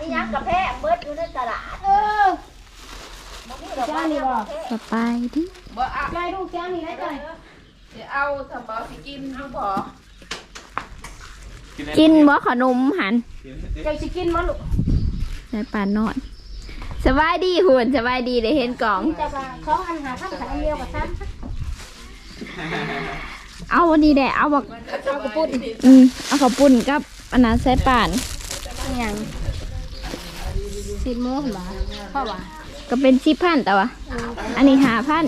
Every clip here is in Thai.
นี่ยังกระแพงเบิดอยู่ในตลาด เออบ่มีดอกไม้ยังกระแพงสบายดิบ่เอายายลูกจ้านี่ได้จ้ะเดี๋ยวเอาสมบอสิกินดูบ่กินบ่ขนมหันเจ้าสิกินมั้ลูกในป่านนอนสบายดีหุ่นสบายดีได้เห็นกล่องจะมาเขาอันหาท่านขายเดียวกับท่านเอาวันนี้แหละเอาบอกเอากระปุ้นอืมเอาข้าวปุ้นกับอันนั้นใส่ป่านอย่าง สิบโมงเหรอพ่อว่าก็เป็นสิบพันแต่ว่าอันนี้หาพัน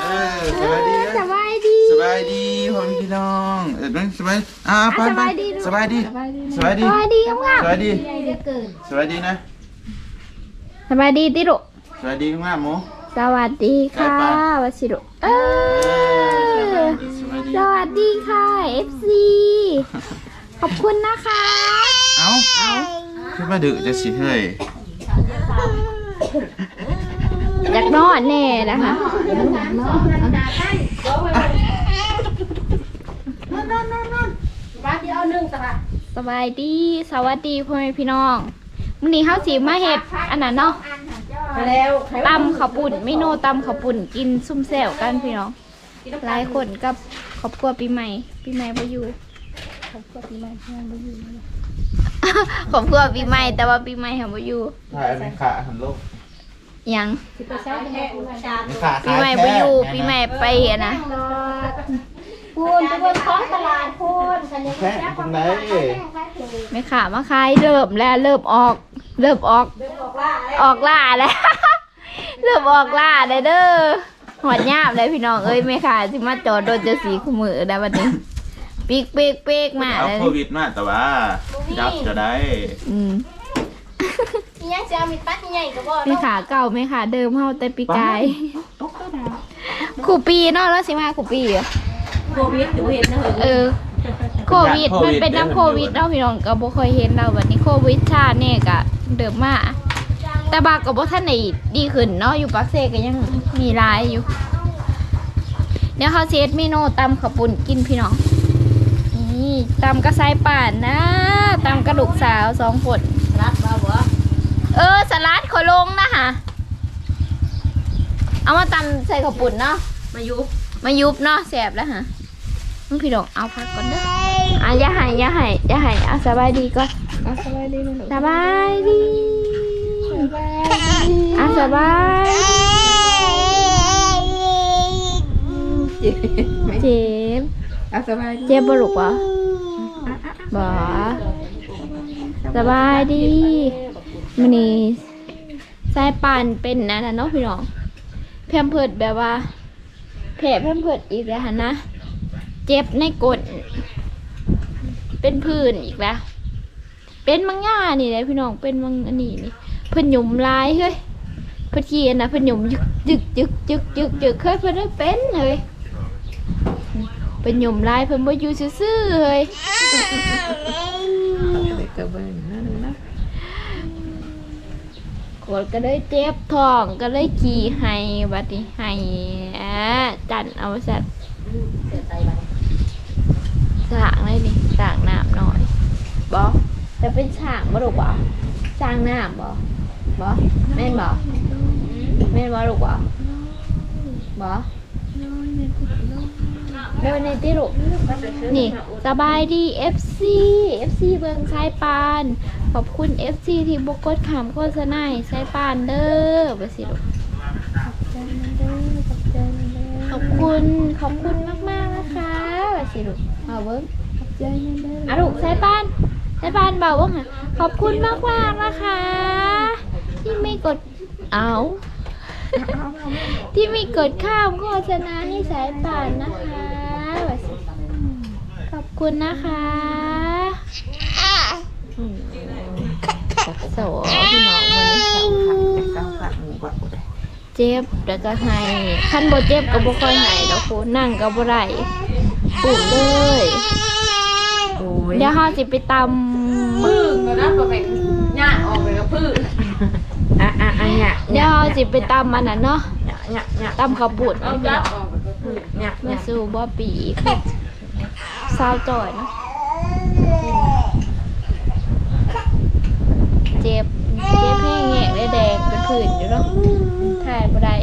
เออสบายดีสบายดีสบายดีพ่อแม่พี่น้องเออน้องสบายอ่าไปสไปบายดีสบายดีสบายดีสบายดีงามสบายดียายได้เกิดสบายดีนะสบายดีติลุสบายดีมากหมูสวัสดีค่ะไปวชิรุเอเออสอบายดีสบายดีสวัสดีค่ะ FC ขอบคุณนะคะ เอ้า ขึ้นมาดึจะสิเฮ้ยอยากนอนแน่นะคะบ้านเดียวหนึ่งตลาดสบายดีสวัสดีพ่อแม่พี่น้องมื้อนี้เฮาสิมาเฮ็ดอันนั้นเนาะแล้วตำข้าวปุ่นเมนูตำข้าวปุ่นกินซุ่มแซวกันพี่น้องหลายคนกับครอบครัวปีใหม่ปีใหม่บ่อยู่ครอบครัวปีใหม่ยังไม่อยู่ ครอบครัวปีใหม่แต่ว่าปีใหม่หันบ่อยู่ถ่ายเป็นขาหันโลกหยังสิบเปอร์เซ็นต์แห้งชาเป็นขาปีใหม่บ่อยู่ปีใหม่ไปอะนะพูนไปบนท้องตลาดพูนกันยังแพ้ตรงไหนไม่ขามาขายเริ่มแล้วเริ่มออก เริ่มออกบอกว่าออกล่าแล้วเริ่มออกล่าเลยเด้อหอดยาบเลยพี่น้องเอ้ยไม่ขาสิมาจอดโดนจะสีขมือได้บัดนี้ ปีกเปีกเปีกมาเอาเลยโควิดมาแต่ว่าดับจะได้อืมมียังจะเอามีตัดใหญ่ก็บอกไม่ขาเก่าไม่ขาเดิมเฮาแต่ปีกายขู่ปีเนาะแล้วสิมาขู่ปีเหรอโควิดถือเห็นนะเออโควิดมันเป็นน้ำโควิดเนาะพี่น้องก็บ่ค่อยเห็นเราแบบนี้โควิดชาเนี่ยก็เดิมมาแต่บาก็บ่ทันได้ดีขึ้นเนาะอยู่ปักเซก็ยังมีรายอยู่ เดี๋ยวเขาสิเฮ็ดเมนูตำข้าวปุ้นกินพี่น้อง นี่ตำกระไซป่านนะตำกระดูกสาวสองฝนรับมาบ่เออสลัดขอลงนะฮะเอามาตำใส่ข้าวปุ้นเนาะมายุบมายุบเนาะแสบแล้วฮะมึงพี่ดอกเอาพักก่อนเด้ออะอย่าใหายอย่าใหายอย่าใหายเอาสบายดีก่อนสบายดีนะสบายดีอะสบายเจ็บ อะสบายดีเจ็บบ่ลูกวะบ่สบายดีมันนี่สายป่านเป็นนะนะเนาะพี่น้องเพิ่มเพิดแบบว่าแผลเพิ่มเพิดอีกแล้วหั่นนะเจ็บในกดเป็นผื่นอีกแล้ว เป็นมังง่านี่แหละพี่น้องเป็นมังอันนี้นี่เพิ่นหยุมลายเฮ้ยเพิ่นเขียนนะเพิ่นหยุมยึกยึกยึกยึกยึกยึกเคยเพิ่นได้เป็นเลย เป็นหยุมลายเพิ่นบ่อยู่ซื่อๆเฮ้ยเด็กกระเบื้องนั่นนะกดก็เลยเจ็บท้องก็เลยขี่ให้บัดนี้ให้อ่าจันเอาสัตว์สร้างเลยนี่สร้างน้ำหน่อยบ่จะเป็นช่างบ่ลูกบ่สร้างน้ำบ่บ่แม่นบ่แม่นบ่ลูกบ่บ่ เดินในที่ลูกนี่สบายดี FC FC เบิงสายปาน ขอบคุณ FC ที่บกกดขามโฆษณาให้สายปานเด้อไปสิลูกขอบคุณขอบคุณมากๆนะคะไปสิลูกเอาเบิ้งอะลูกสายปานสายปานเบาว่าไงขอบคุณมากๆนะคะ ที่ไม่กดเอาที่ไม่กดข้ามโฆษณาให้สายป่านนะคะ คุณนะคะอืมโสพี่น้องวันนี้สองค่ะสองฝักหมูกว่าเจ็บแล้วก็ให้ขั้นบ่เจ็บก็บ่ค่อยให้ดอกคูนั่งก็บ่ได้ปุ่มเลยโอ้ยเดี๋ยวเฮาสิไปตำพึ่งก็นะประมาณหญ้าออกไปกับพึ่งอะอะอะหญ้าเดี๋ยวเฮาสิไปตำอันนั้นเนาะหญ้าหญ้าหญ้าตำข้าวปุ้นเอาจับออกไปกับพึ่งหญ้าหมาญ้าสู่บ่ปีอี กสาวจ่อยเนาะเจ็บคืนอยู่เนาะถ่ายบ่ได้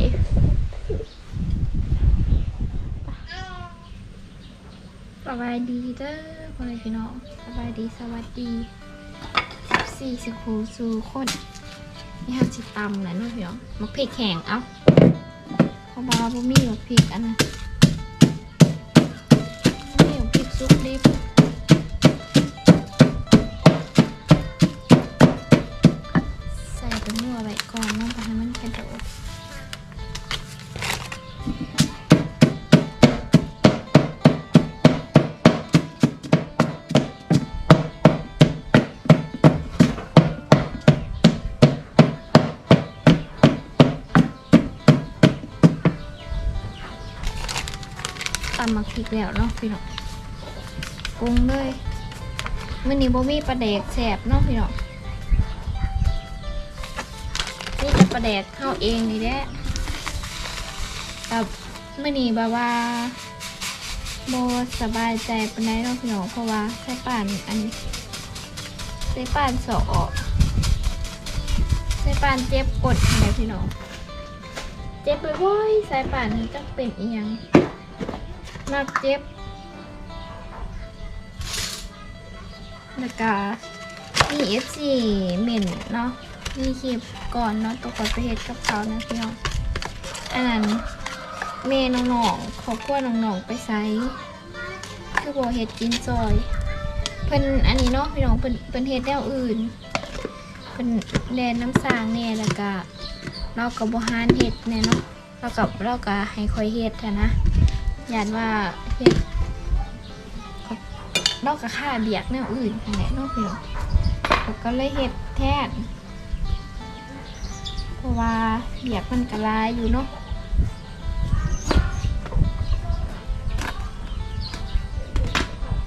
สบายดีเด้อพ่อแม่พี่น้องสบายดีสวัสดีสี่สิบคูสู่คนนี่ฮะสิตำแหละเนาะพี่น้องมักพริกแห้งเอ้าเพราะว่าบ่มีมักพริกอันนั้น มีมักพริกสุกดิบใส่เป็นหัวไว้ก่อนนาะเพราะให้มันกระโดดตำมาพริกแล้วเนาะพี่น้อง ปรุงเลยมื่อนี้บ่มีปลาแดกแสบเนาะพี่น้องนี่จะประแดกเข้าเองนี่แหละกับเมื่อนี้บบว่าโบสบายใจปานใดเนาะพี่น้องเพราะว่าใช้ป่านอันใช้ป่านสอใช้ป่านเจ็บกดอะไรพี่น้องเจ็บบ่อยๆสายป่านนี้จะเป็นอีหยังนักเจ็บ แล้วก็มีเอฟซีเหม็นเนาะ มีคลิปก่อนเนาะตัวก่อนไปเฮ็ดกับเขานะพี่น้อง อันนั้นเมน้องๆขากลัวน้องๆไปไซคือบ่เฮ็ดกินซอย เพิ่นอันนี้เนาะพี่น้องเพิ่นเพิ่นเฮ็ดแนวอื่น เพิ่นแดนน้ำสางแน่แล้วก็เราก็บ่หานเฮ็ดแน่เนาะเรากับเราก็ให้คอยเฮ็ดนะย่านว่าเฮ็ด เราก็ค่าเบียกแนวอื่นนั่นแหละเนาะพี่น้องเราก็เลยเฮ็ดแทนเพราะว่าเบียกมันกระลายอยู่เนาะ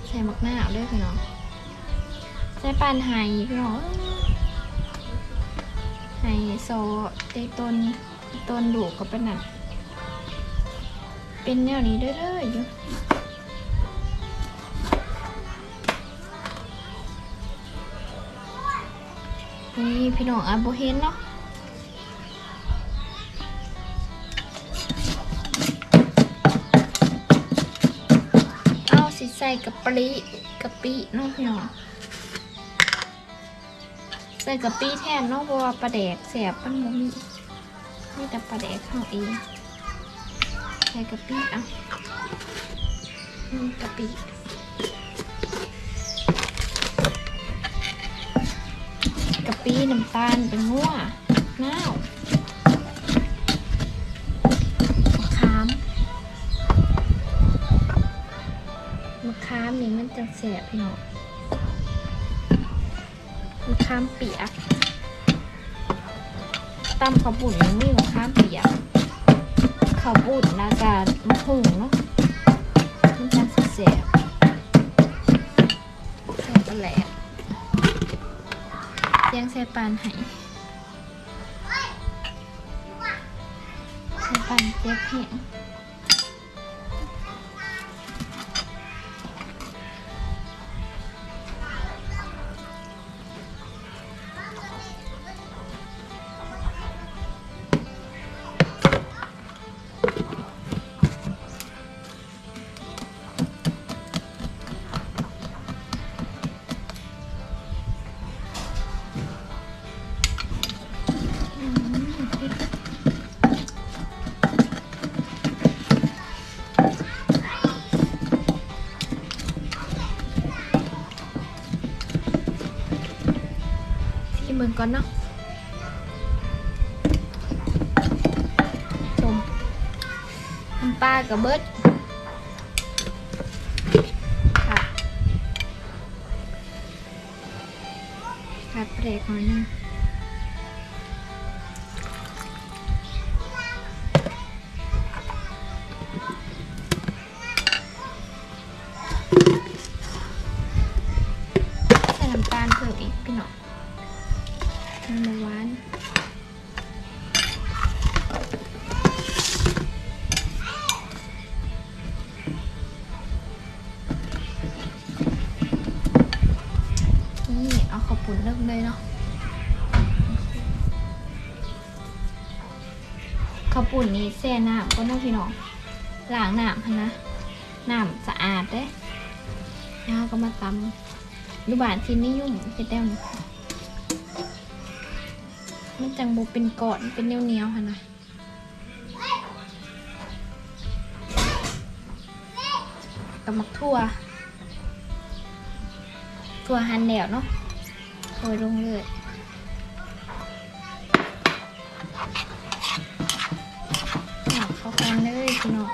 ใส่หมักหน้าด้วยพี่น้องใส่ปานไห้พี่น้องไห้โซเตต้นต้นดูกก็เป็นน่ะเป็นแนวนี้เด้อยๆอยู่ พี่น้องอะโบเห็นเนาะเอาสิใส่กะปิกะปิเน้องพี่น้องใส่กะปิแทนเนาะเพราะว่าปลาแดกแสบมันบ่มีมีแต่ปลาแดกเข้าเองใส่กะปิเอะนี่กะปิ ปิน้ำตาลเป็นงัวน้าวมะขามมะขามนี่มันจะแสบพี่น้องมะขามเปียกตำข้าวบุ่นยังมีมะขามเปียกข้าวบุ่นนะกามะหุงเนาะมันจะแสบ งใส่ปานให้ใส่ปานเจ็บแห้ง ก่อนเนาะชมน้ำปลากับเบิดค่ะขาดเปรกหน่อยนึง นี่เอาข้าวปุ่นเลยเนาะข้าวปุ่นนี่แช่น้ำก็น้องพี่น้องล้างน้ำหั้นะน้ำสะอาดเด้แล้วก็มาตำดูบานที่นิยมเฮ็ดแต้มมันจังบ่เป็นกอนเป็นเนียวๆหั่นนะกับมักทั่ว ทั่วหันแล้วเนาะ โรยลงเลยหักเข้ากันเลยพี่น้อง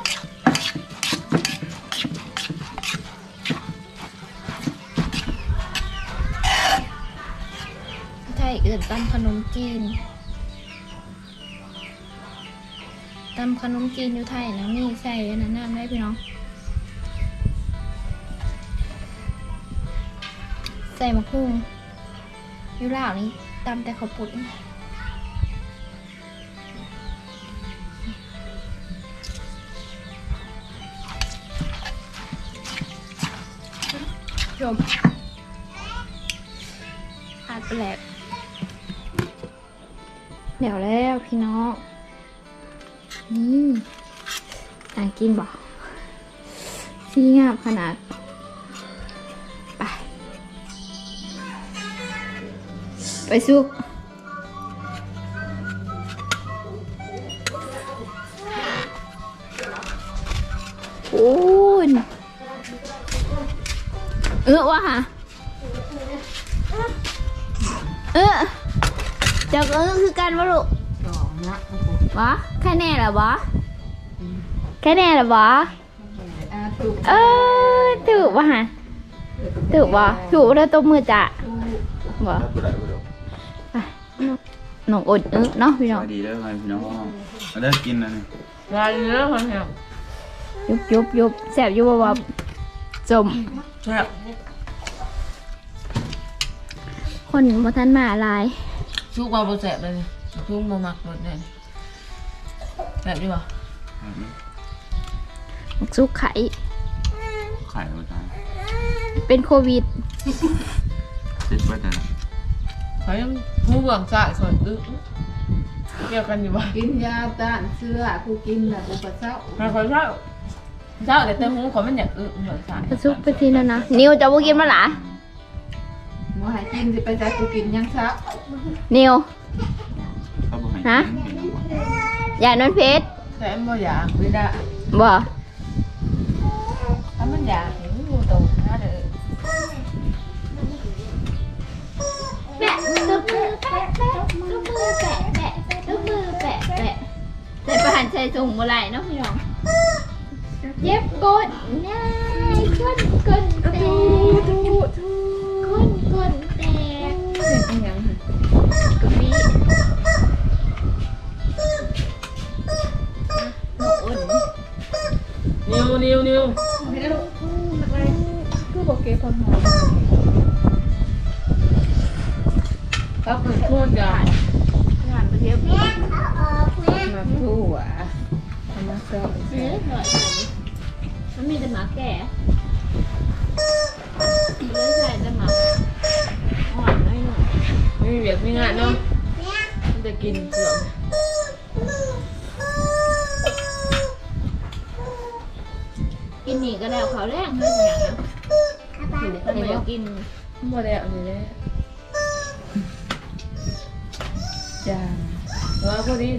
ไทยเอื่นตำขนมจีนตำขนมจีนอยู่ไทยนะมีใส่นะน้ำได้พี่น้องใส่มะพุง อยู่ลาวนี่ตำแต่ข้าวปุ้นชมขาดแปลกเดี๋ยวแล้วพี่น้องนี่อ่ากินบอกซีงามขนาด ไปซุกโอ้ยเออวะฮะเออจากเออคือกันวะลูกวะแค่แน่เหรอวะแค่แน่เหรอวะเออถูกวะฮะถูกวะถูกแล้วตบมือจ้ะวะ รับบ่ได้บ่ได้น้องอดอึเนาะพี่สน้องวัสดีเด้อพี่น้องมาเด้อกินนะนี่งานเยอะคนเดียวยุบยุบยุบแสบยุบวับจม แซ่บคนบ่ทันมาหลายชุกมาบ่แซ่บเลยชุกมามักรสเนี่ยแซ่บดีป่ะมักซุกไข่ ไข่บ่จ้าเป็นโควิด ติดไว้แต่ เขายังหูเบื้องซ้ายคนอึเกี่ยวกันอยู่ป่ะกินยาต้านเชื้อกูกินแล้วกูก็เศร้ามันคนเช้าเช้าแต่เต็มหูเขามันอยากอึเบื้องซ้ายกระซุกไปทีนั่นนะนิวจะบ่กินมาหลาหมอให้กินสิไปใส่กูกินยังเช้านิวเขาบ่ให้ฮะกินกินบ่อย่านอนเพชรแต่มันบ่อยากไม่ได้บ่ถ้ามันอยาก ส่ประหันใส่ถุงบ่ไหลเนาะพี่น้องเย็บกดง่ายก้นก้นแตกก้นก้นแตกเป็นยังกะปิหนูอุ่นนิวนิวนิวคือบอกเก็บความหอมก็คือโคตร ใหญ่งานประเทศมาทั่วทำมาเสิร์ฟเนื้อหน่อยมันมีแต่หมาแก่เลยใส่แต่หมาอ่อนน้อยหน่อยไม่มีเบียกไม่งานเนาะมันจะกินเสือกินหนีก็แล้วเขาวแรงเลยอย่างนั้นทำไมเอากินหมดแล้วนี่แหละ ว่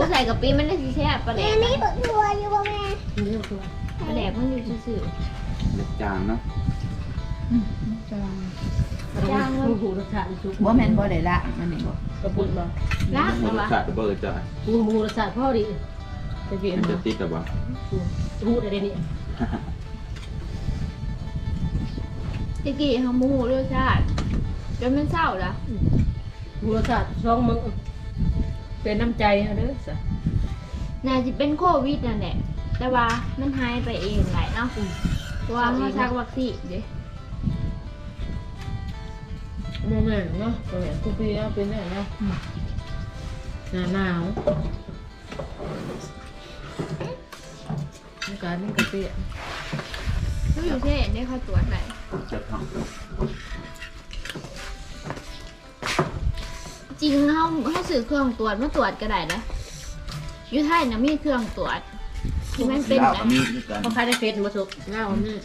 บ่ใส่กะปิมันได้สิแซ่บปลาแดกนี่บักทัวอยู่บ่แม่ปลาแดกมันอยู่ซื่อเล็กจางเนาะๆย่างมันบ่แม่นบ่ได้ละมันนี่บ่กระปุกบ่ล้างรเอาสวะชาติเบอร์จ้าหูหูรสชาติพ่อดีจะกินมันจะติดกับบ่หูอะไรนี่ตะกี้เฮาหมูรสชาติจนมันเศร้าละหูรสชาติช่องมึง เป็นน้ำใจฮะเด้อสะน่าจะเป็นโควิดนั่นแหละ แต่ว่ามันหายไปเองไหลเนาะเพราะว่าเขาซักวัคซีนเด้โมเมนต์เนาะโมเมนต์กูปีเอาเป็นเนี่ยเนาะหนาหนาวอากาศมันกระเปียกเขาอยู่ที่ได้เขาตรวจไหนเจ็บท้อง จริงเขาเขาซื้อเครื่องตรวจมาตรวจก็ได้นะอยู่ไทยนะมีเครื่องตรวจที่มันเป็นลาวนะก็มีด้วยกันเขาขายในเฟซมาสุกเล่านี่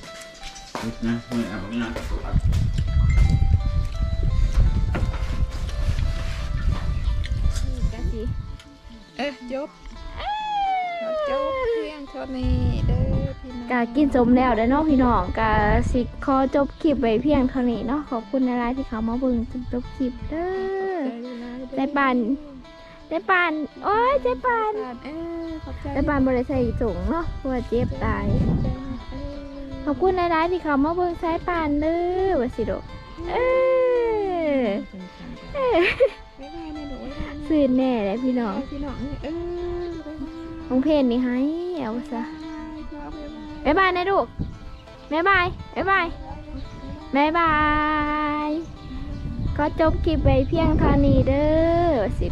นะไม่เอาไม่เอากะสิเอ๊ะจบจบเพียงเท่านี้เด้อพี่น้องกะกินสมแล้วเด้อเนาะพี่น้องกะสิขอจบคลิปไว้เพียงเท่านี้เนาะขอบคุณนะที่เขามาเบิ่งจนจบคลิปเด้อ ได้ปานได้ปานโอ้ยได้ปานเออขอบใจได้ปานบ่ได้ใส่ถุงเนาะเพราะว่าเจ็บตาย ขอบคุณหลายๆที่เขามาเบิ่งสายป่านเด้อว่าสิโดอกเออเออไม่ได้ไม่ดูไม่ได้สื่อแน่เลยพี่น้องพี่น้องเออของเพนนี่ให้เอาซะบ๊ายบายบ๊ายบายนะลูกบ๊ายบายบ๊ายบายบ๊ายบาย ก็จบคลิปไว้เพียงเท่านี้เด้อสิ